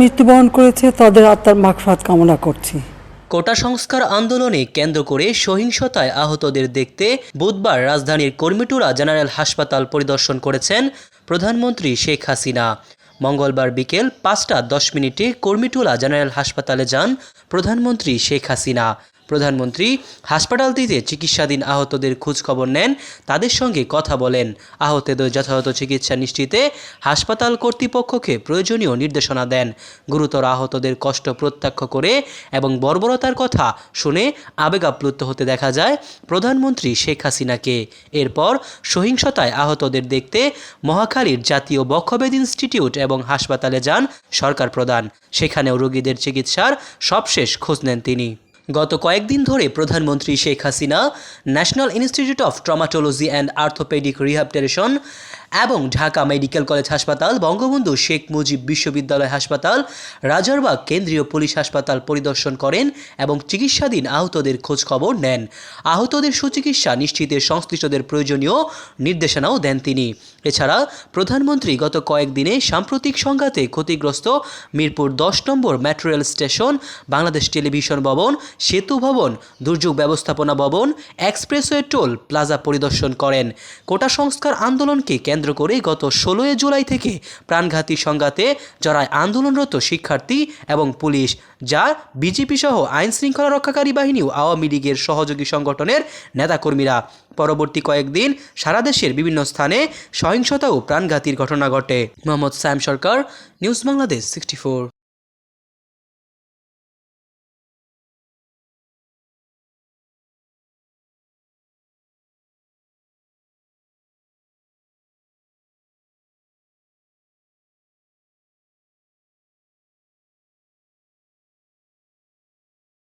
মৃত্যুবরণ করেছে, তাদের আত্মার মাগফাত কামনা করছি। কোটা সংস্কার আন্দোলনে কেন্দ্র করে সহিংসতায় আহতদের দেখতে বুধবার রাজধানীর কর্মীটুরা জেনারেল হাসপাতাল পরিদর্শন করেছেন প্রধানমন্ত্রী শেখ হাসিনা। মঙ্গলবার বিকেল পাঁচটা দশ মিনিটে কর্মীটুলা জেনারেল হাসপাতালে যান প্রধানমন্ত্রী শেখ হাসিনা। প্রধানমন্ত্রী হাসপাতালটিতে চিকিৎসাধীন আহতদের খোঁজখবর নেন, তাদের সঙ্গে কথা বলেন। আহতদের যথাযথ চিকিৎসা নিশ্চিতে হাসপাতাল কর্তৃপক্ষকে প্রয়োজনীয় নির্দেশনা দেন। গুরুতর আহতদের কষ্ট প্রত্যক্ষ করে এবং বর্বরতার কথা শুনে আবেগাপ্লুত হতে দেখা যায় প্রধানমন্ত্রী শেখ হাসিনাকে। এরপর সহিংসতায় আহতদের দেখতে মহাখালীর জাতীয় বক্ষবেদ ইনস্টিটিউট এবং হাসপাতালে যান সরকার প্রধান। সেখানেও রোগীদের চিকিৎসার সবশেষ খোঁজ নেন তিনি। গত কয়েকদিন ধরে প্রধানমন্ত্রী Sheikh Hasina national institute of traumatology and orthopaedic rehabilitation এবং ঢাকা মেডিকেল কলেজ হাসপাতাল, বঙ্গবন্ধু শেখ মুজিব বিশ্ববিদ্যালয় হাসপাতাল, রাজারবাগ কেন্দ্রীয় পুলিশ হাসপাতাল পরিদর্শন করেন এবং চিকিৎসাধীন আহতদের খোঁজখবর নেন। আহতদের সুচিকিৎসা নিশ্চিতে সংশ্লিষ্টদের প্রয়োজনীয় নির্দেশনাও দেন তিনি। এছাড়া প্রধানমন্ত্রী গত কয়েকদিনে সাম্প্রতিক সংঘাতে ক্ষতিগ্রস্ত মিরপুর দশ number metro rail station, Bangladesh television ভবন, সেতু ভবন, দুর্যোগ ব্যবস্থাপনা ভবন, এক্সপ্রেসওয়ে টোল প্লাজা পরিদর্শন করেন। কোটা সংস্কার আন্দোলনকে কেন্দ্র করে গত ষোলোই জুলাই থেকে প্রাণঘাতী সংঘাতে জড়ায় আন্দোলনরত শিক্ষার্থী এবং পুলিশ, যা বিজেপি সহ আইন শৃঙ্খলা রক্ষাকারী বাহিনী ও আওয়ামী লীগের সহযোগী সংগঠনের নেতাকর্মীরা। পরবর্তী কয়েকদিন সারা দেশের বিভিন্ন স্থানে সহিংসতা ও প্রাণঘাতীর ঘটনা ঘটে। Mohammad Sayem Sarkar, news Bangladesh sixty